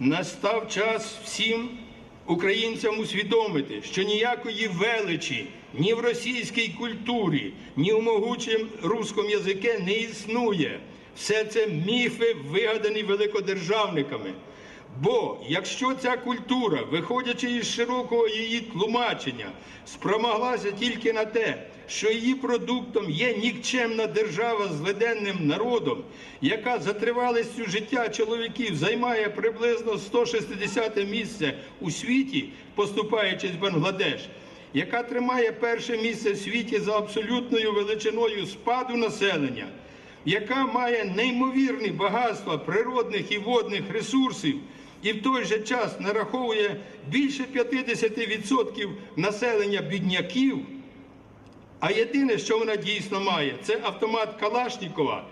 Настав час всім українцям усвідомити, що ніякої величі ні в російській культурі, ні в могучому руському язике не існує. Все це міфи, вигадані великодержавниками. Бо якщо ця культура, виходячи із широкого її тлумачення, спромоглася тільки на те, що її продуктом є нікчемна держава з леденним народом, яка за тривалістю життя чоловіків займає приблизно 160 місце у світі, поступаючись в Бангладеш, яка тримає перше місце в світі за абсолютною величиною спаду населення, яка має неймовірні багатства природних і водних ресурсів, і в той же час нараховує більше 50% населення бідняків. А єдине, що вона дійсно має, це автомат Калашнікова,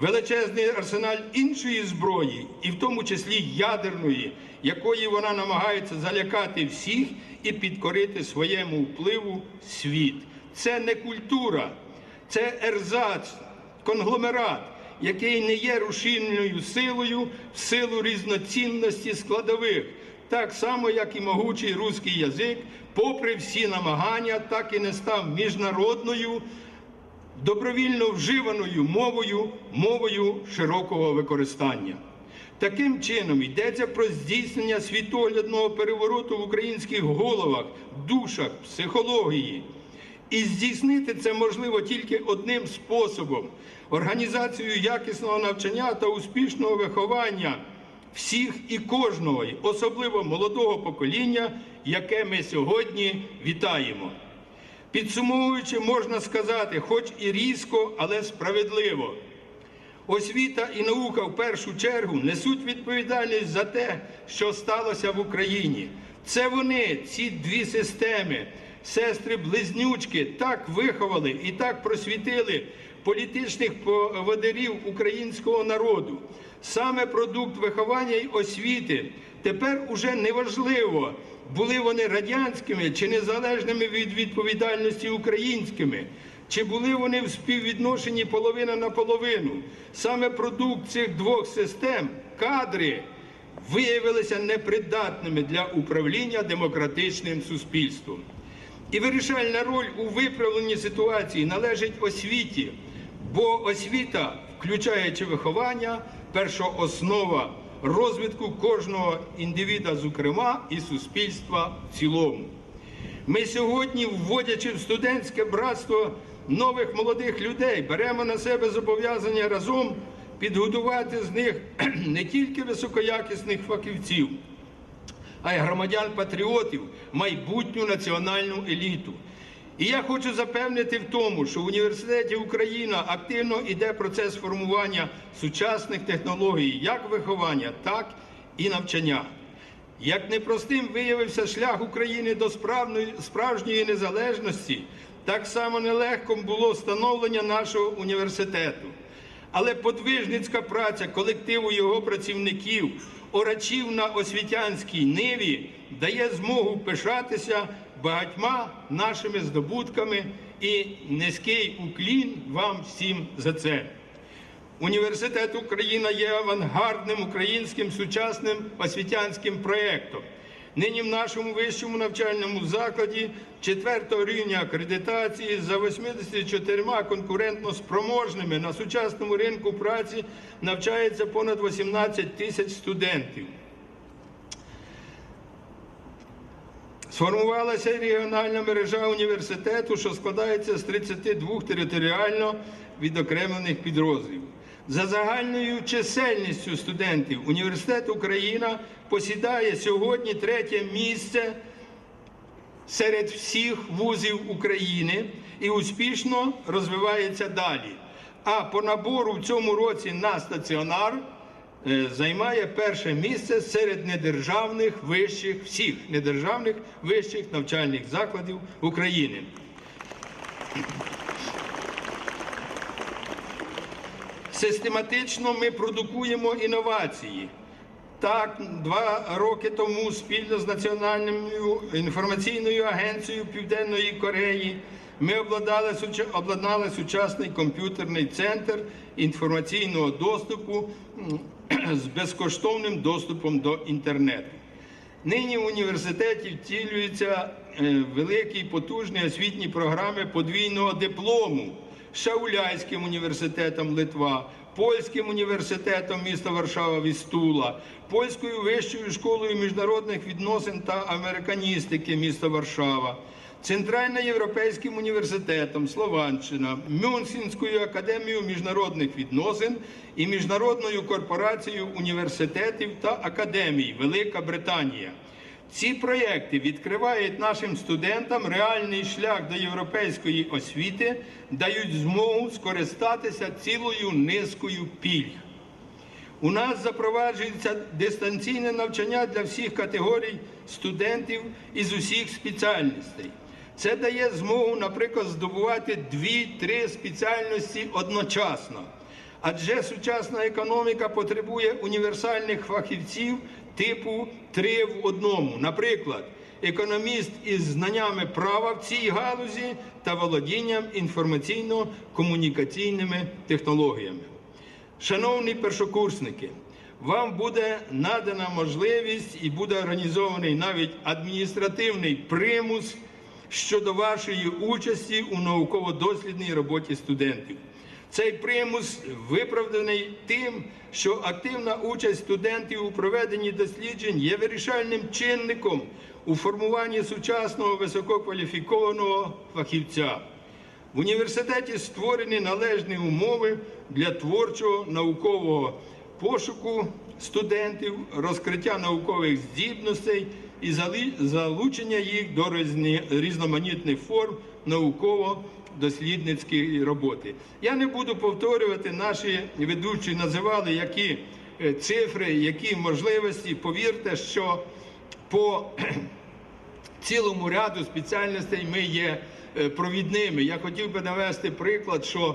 величезний арсенал іншої зброї, і в тому числі ядерної, якої вона намагається залякати всіх і підкорити своєму впливу світ. Це не культура, це ерзац, конгломерат, який не є рушійною силою в силу різноцінності складових, так само, як і могучий руський язик, попри всі намагання, так і не став міжнародною добровільно вживаною мовою, мовою широкого використання. Таким чином йдеться про здійснення світоглядного перевороту в українських головах, душах, психології. І здійснити це можливо тільки одним способом організацією якісного навчання та успішного виховання всіх і кожного, особливо молодого покоління, яке ми сьогодні вітаємо. Підсумовуючи, можна сказати, хоч і різко, але справедливо. Освіта і наука в першу чергу несуть відповідальність за те, що сталося в Україні. Це вони, ці дві системи, сестри-близнючки, так виховали і так просвітили політичних поводирів українського народу. Саме продукт виховання й освіти тепер уже неважливо, були вони радянськими чи незалежними від відповідальності українськими. Чи були вони в співвідношенні половина на половину? Саме продукт цих двох систем, кадри, виявилися непридатними для управління демократичним суспільством. І вирішальна роль у виправленні ситуації належить освіті, бо освіта, включаючи виховання, першооснова розвитку кожного індивіда, зокрема, і суспільства в цілому. Ми сьогодні, вводячи в студентське братство нових молодих людей, беремо на себе зобов'язання разом підготувати з них не тільки високоякісних фахівців, а й громадян-патріотів, майбутню національну еліту. І я хочу запевнити в тому, що в університеті Україна активно йде процес формування сучасних технологій, як виховання, так і навчання. Як непростим виявився шлях України до справжньої незалежності, так само нелегким було встановлення нашого університету. Але подвижницька праця колективу його працівників, орачів на освітянській ниві дає змогу пишатися багатьма нашими здобутками і низький уклін вам всім за це. Університет Україна є авангардним українським сучасним освітянським проєктом. Нині в нашому вищому навчальному закладі четвертого рівня акредитації за 84 конкурентно спроможними на сучасному ринку праці навчається понад 18 тисяч студентів. Сформувалася регіональна мережа університету, що складається з 32 територіально відокремлених підрозділів. За загальною чисельністю студентів університет Україна посідає сьогодні третє місце серед всіх вузів України і успішно розвивається далі. А по набору в цьому році на стаціонар займає перше місце серед недержавних вищих всіх недержавних вищих навчальних закладів України. Систематично ми продукуємо інновації. Так, два роки тому спільно з Національною інформаційною агенцією Південної Кореї Ми обладнали, суча- обладнали сучасний комп'ютерний центр інформаційного доступу з безкоштовним доступом до інтернету. Нині в університеті втілюються е, великі потужні освітні програми подвійного диплому Шауляйським університетом Литва, Польським університетом міста Варшава Вістула, Польською вищою школою міжнародних відносин та американістики міста Варшава. Центральноєвропейським університетом Словаччина, Мюнхенською академією міжнародних відносин і міжнародною корпорацією університетів та академій Велика Британія. Ці проєкти відкривають нашим студентам реальний шлях до європейської освіти, дають змогу скористатися цілою низкою пільг. У нас запроваджується дистанційне навчання для всіх категорій студентів із усіх спеціальностей. Це дає змогу, наприклад, здобувати дві-три спеціальності одночасно. Адже сучасна економіка потребує універсальних фахівців типу три в одному. Наприклад, економіст із знаннями права в цій галузі та володінням інформаційно-комунікаційними технологіями. Шановні першокурсники, вам буде надана можливість і буде організований навіть адміністративний примус щодо вашої участі у науково-дослідній роботі студентів. Цей примус виправданий тим, що активна участь студентів у проведенні досліджень є вирішальним чинником у формуванні сучасного висококваліфікованого фахівця. В університеті створені належні умови для творчого наукового пошуку студентів, розкриття наукових здібностей і залучення їх до різноманітних форм науково-дослідницької роботи. Я не буду повторювати, наші ведучі називали які е, цифри, які можливості. Повірте, що по цілому ряду спеціальностей ми є е, провідними. Я хотів би навести приклад, що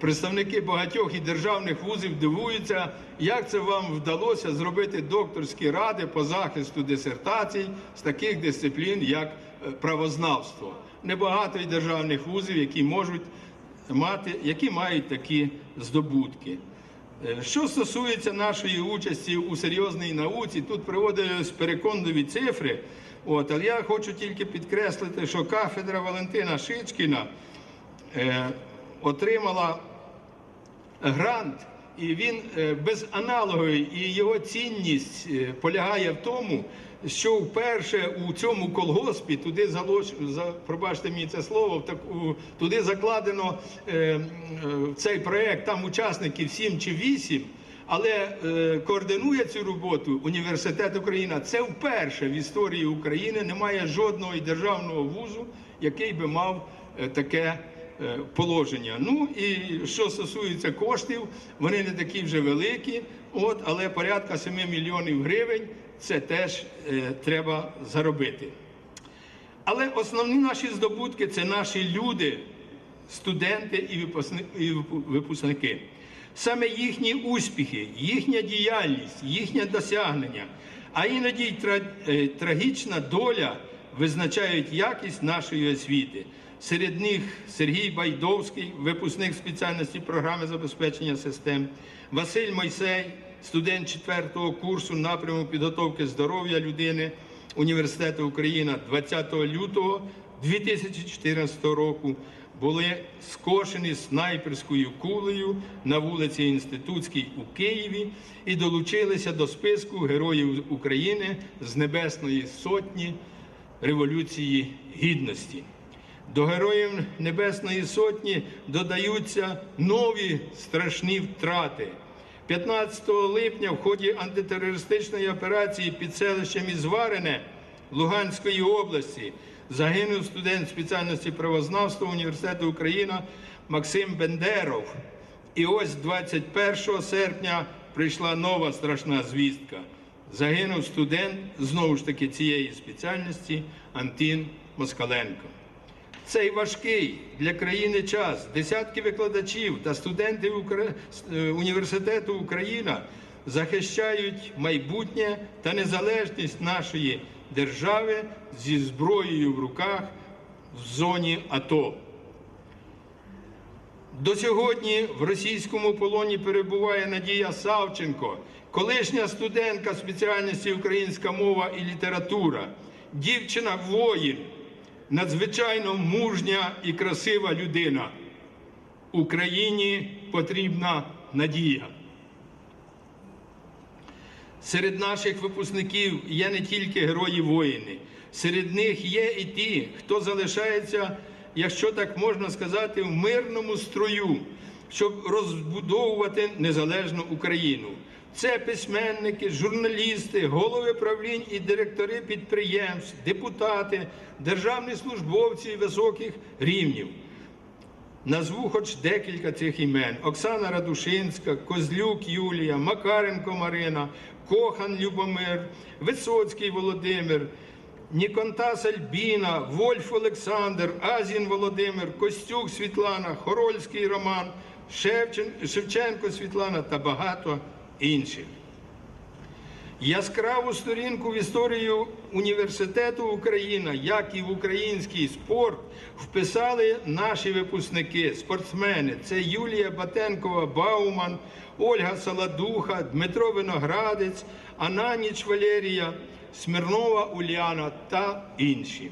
представники багатьох і державних вузів дивуються, як це вам вдалося зробити докторські ради по захисту дисертацій з таких дисциплін, як е, правознавство. Небагато і державних вузів, які можуть мати, які мають такі здобутки. Е, Що стосується нашої участі у серйозній науці, тут приводились переконливі цифри. От, але я хочу тільки підкреслити, що кафедра Валентина Шичкіна е, отримала грант, і він е, безаналоговий, і його цінність е, полягає в тому, що вперше у цьому колгоспі туди залоч... за... пробачте мені це слово, туди закладено е, е, цей проект там учасників 7 чи 8, але координує цю роботу університет Україна. Це вперше в історії України немає жодного державного вузу, який би мав е, таке положення. Ну і що стосується коштів, вони не такі вже великі, от, але порядка 7 мільйонів гривень це теж е, треба заробити. Але основні наші здобутки це наші люди, студенти і випускни- і випу- випускники. Саме їхні успіхи, їхня діяльність, їхнє досягнення, а іноді й е, трагічна доля визначають якість нашої освіти. Серед них Сергій Байдовський, випускник спеціальності програми забезпечення систем, Василь Мойсей, студент 4 курсу напряму підготовки здоров'я людини Університету Україна 20 лютого 2014 року були скошені снайперською кулею на вулиці Інститутській у Києві і долучилися до списку Героїв України з Небесної Сотні Революції Гідності. До Героїв Небесної Сотні додаються нові страшні втрати. 15 липня в ході антитерористичної операції під селищем Ізварине Луганської області загинув студент спеціальності правознавства Університету Україна Максим Бендеров. І ось 21 серпня прийшла нова страшна звістка. Загинув студент знову ж таки цієї спеціальності Антін Москаленко. Цей важкий для країни час. Десятки викладачів та студентів е, університету Україна захищають майбутнє та незалежність нашої держави зі зброєю в руках в зоні АТО. До сьогодні в російському полоні перебуває Надія Савченко, колишня студентка спеціальності українська мова і література, дівчина воїн, надзвичайно мужня і красива людина. Україні потрібна надія. Серед наших випускників є не тільки герої воїни, серед них є і ті, хто залишається, якщо так можна сказати, в мирному строю, щоб розбудовувати незалежну Україну. Це письменники, журналісти, голови правлінь і директори підприємств, депутати, державні службовці високих рівнів. Назву хоч декілька цих імен: Оксана Радушинська, Козлюк Юлія, Макаренко Марина, Кохан Любомир, Висоцький Володимир, Ніконтас Альбіна, Вольф Олександр, Азін Володимир, Костюк Світлана, Хорольський Роман, Шевченко Світлана та багато інших. Яскраву сторінку в історію університету Україна, як і в український спорт, вписали наші випускники, спортсмени. Це Юлія Батенкова Бауман, Ольга Саладуха, Дмитро Виноградець, Ананіч Валерія, Смирнова Уляна та інші.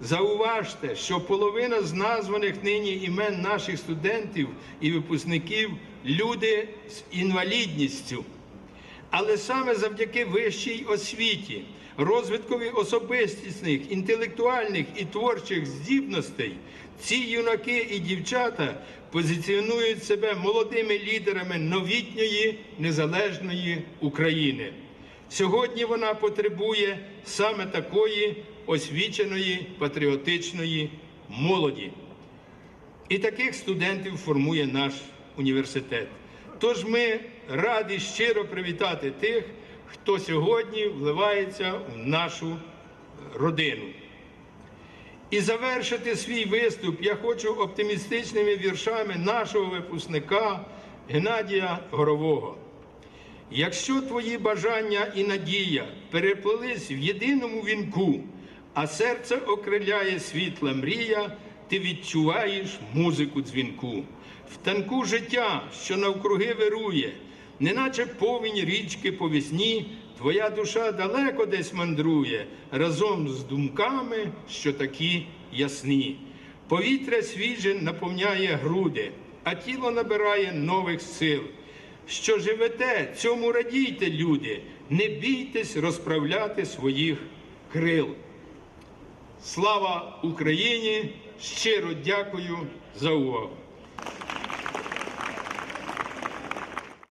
Зауважте, що половина з названих нині імен наших студентів і випускників люди з інвалідністю. Але саме завдяки вищій освіті, розвиткові особистісних, інтелектуальних і творчих здібностей, ці юнаки і дівчата позиціонують себе молодими лідерами новітньої незалежної України. Сьогодні вона потребує саме такої освіченої патріотичної молоді. І таких студентів формує наш університет. Тож ми раді щиро привітати тих, хто сьогодні вливається в нашу родину. І завершити свій виступ я хочу оптимістичними віршами нашого випускника Геннадія Горового. Якщо твої бажання і надія переплелись в єдиному вінку, а серце окриляє світла мрія, ти відчуваєш музику дзвінку. В танку життя, що навкруги вирує, неначе повінь річки по весні, твоя душа далеко десь мандрує разом з думками, що такі ясні. Повітря свіже наповняє груди, а тіло набирає нових сил. Що живете, цьому радійте, люди, не бійтесь розправляти своїх крил. Слава Україні! Щиро дякую за увагу.